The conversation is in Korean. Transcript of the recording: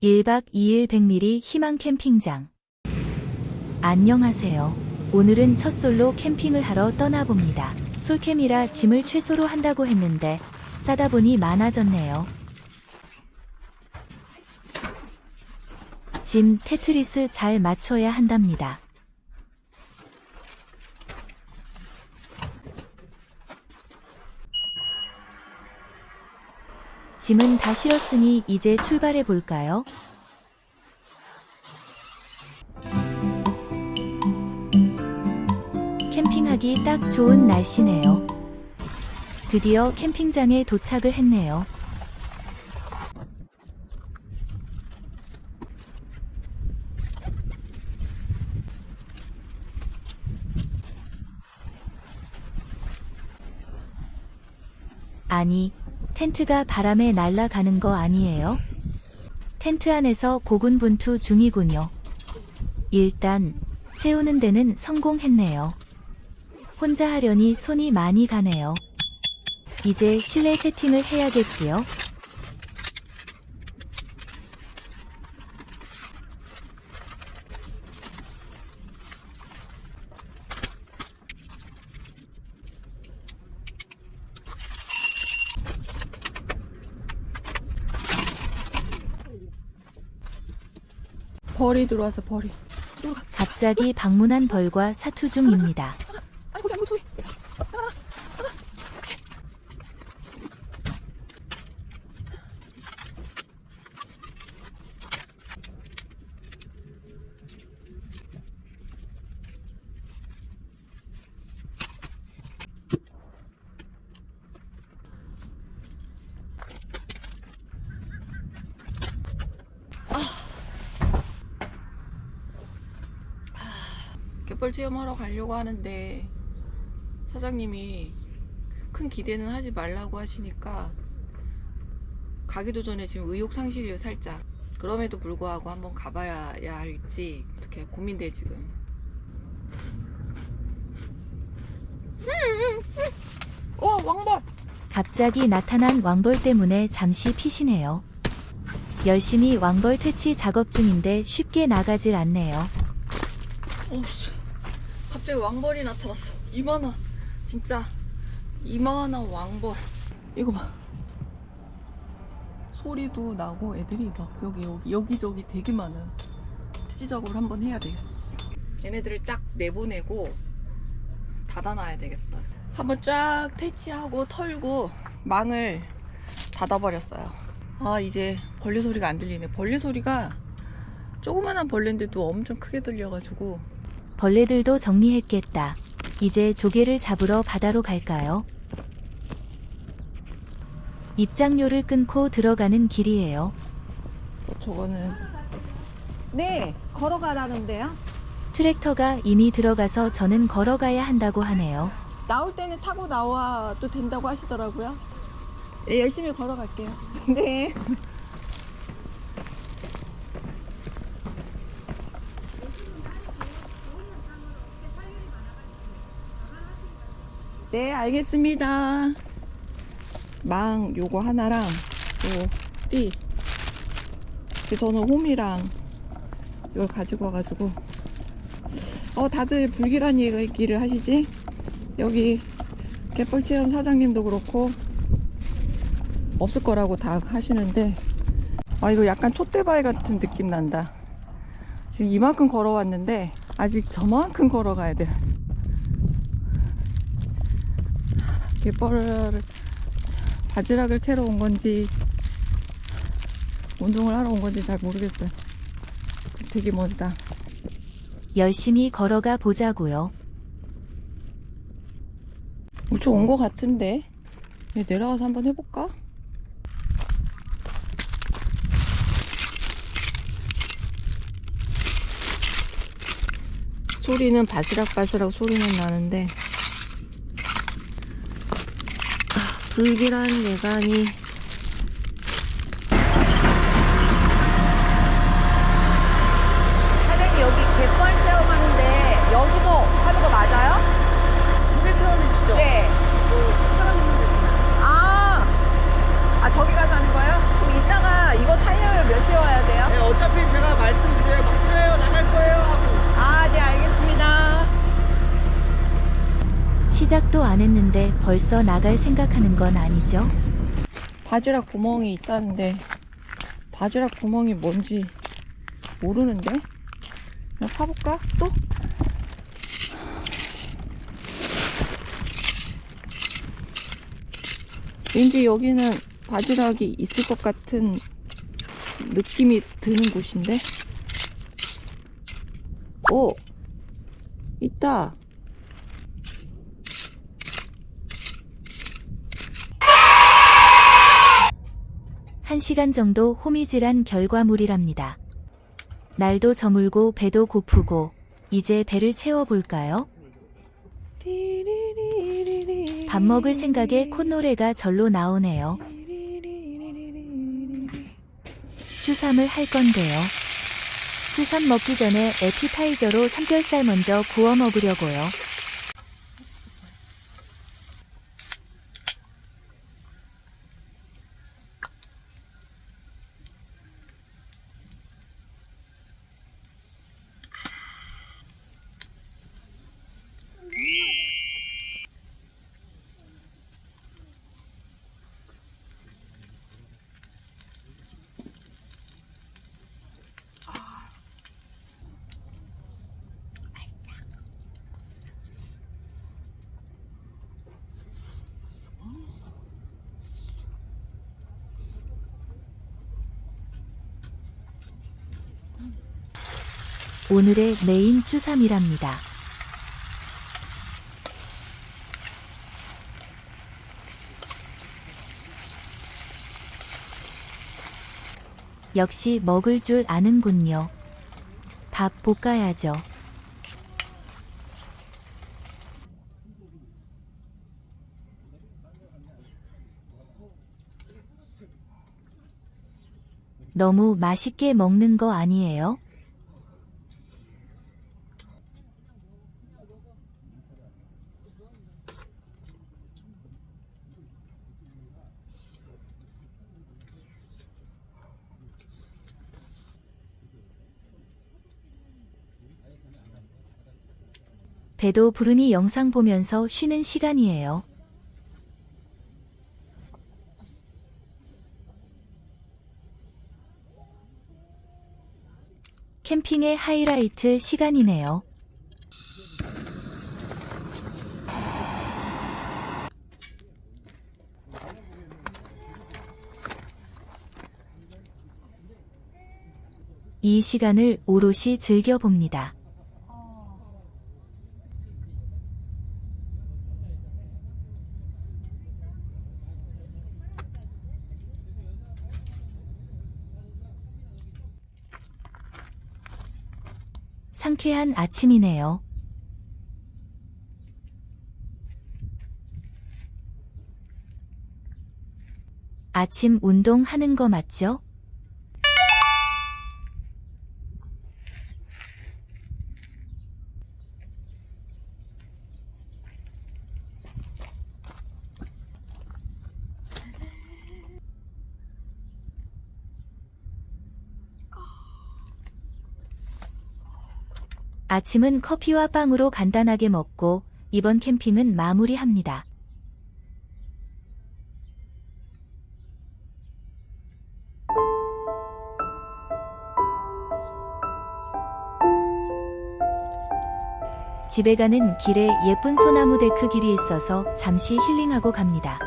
일박이일 백미리 희망 캠핑장. 안녕하세요. 오늘은 첫 솔로 캠핑을 하러 떠나봅니다. 솔캠이라 짐을 최소로 한다고 했는데 싸다 보니 많아졌네요. 짐 테트리스 잘 맞춰야 한답니다. 짐은 다 실었으니 이제 출발해 볼까요? 캠핑하기 딱 좋은 날씨네요. 드디어 캠핑장에 도착을 했네요. 아니, 텐트가 바람에 날아가는 거 아니에요? 텐트 안에서 고군분투 중이군요. 일단, 세우는 데는 성공했네요. 혼자 하려니 손이 많이 가네요. 이제 실내 세팅을 해야겠지요? 벌이 들어와서 벌이. 갑자기 방문한 벌과 사투 중입니다. 갯벌 체험하러 가려고 하는데 사장님이 큰 기대는 하지 말라고 하시니까 가기도 전에 지금 의욕 상실이에요 살짝 그럼에도 불구하고 한번 가봐야 할지 어떻게 고민돼 지금 와 왕벌 갑자기 나타난 왕벌 때문에 잠시 피시네요. 열심히 왕벌 퇴치 작업 중인데 쉽게 나가질 않네요. 어씨 갑자기 왕벌이 나타났어. 이만한 진짜 이만한 왕벌. 이거 봐. 소리도 나고 애들이 막 여기 여기 여기저기 되게 많아. 투지 작업을 한번 해야 되겠어. 얘네들을 쫙 내보내고 닫아놔야 되겠어. 한번 쫙 퇴치하고 털고 망을 닫아버렸어요. 아 이제 벌레 소리가 안 들리네. 벌레 소리가 조그만한 벌레인데도 엄청 크게 들려가지고 벌레들도 정리했겠다. 이제 조개를 잡으러 바다로 갈까요? 입장료를 끊고 들어가는 길이에요. 저거는 네, 걸어가라는데요. 트랙터가 이미 들어가서 저는 걸어가야 한다고 하네요. 나올 때는 타고 나와도 된다고 하시더라고요. 네, 열심히 걸어갈게요. 네. 네 알겠습니다. 망 요거 하나랑 요띠. 저는 홈이랑 이걸 가지고 와가지고. 어 다들 불길한 얘기를 하시지? 여기 갯벌 체험 사장님도 그렇고 없을 거라고 다 하시는데. 아 이거 약간 촛대바위 같은 느낌 난다. 지금 이만큼 걸어왔는데 아직 저만큼 걸어가야 돼 갯벌을 바지락을 캐러 온 건지 운동을 하러 온 건지 잘 모르겠어요. 되게 멀다. 열심히 걸어가 보자고요. 우측 온거 같은데 얘 내려가서 한번 해볼까? 소리는 바스락바스락 소리는 나는데 아, 불길한 예감이 사장님 여기 갯벌 체험하는데 여기서 하는 거 맞아요? 그게 처음이시죠? 네. 저 사람 있는 데 있잖아요. 아, 아 저기 가서 하는 거예요? 그럼 이따가 이거 타려면 몇 시에 와야 돼요? 네, 어차피 제가 말씀드려요. 막차요 나갈 거예요 하고. 아, 네, 알겠습니다. 시작도 안 했는데 벌써 나갈 생각하는 건 아니죠? 바지락 구멍이 있다는데 바지락 구멍이 뭔지 모르는데? 그냥 파볼까? 또? 왠지 여기는 바지락이 있을 것 같은 느낌이 드는 곳인데? 오! 있다 한시간 정도 호미질한 결과물이랍니다. 날도 저물고 배도 고프고 이제 배를 채워볼까요? 밥 먹을 생각에 콧노래가 절로 나오네요. 추삼을 할 건데요. 추삼 먹기 전에 에피타이저로 삼겹살 먼저 구워 먹으려고요. 오늘의 메인 추삼이랍니다. 역시 먹을 줄 아는군요. 밥 볶아야죠. 너무 맛있게 먹는 거 아니에요? 배도 부르니 영상 보면서 쉬는 시간이에요. 캠핑의 하이라이트 시간이네요. 이 시간을 오롯이 즐겨봅니다. 상쾌한 아침이네요. 아침 운동하는 거 맞죠? 아침은 커피와 빵으로 간단하게 먹고 이번 캠핑은 마무리합니다. 집에 가는 길에 예쁜 소나무 데크 길이 있어서 잠시 힐링하고 갑니다.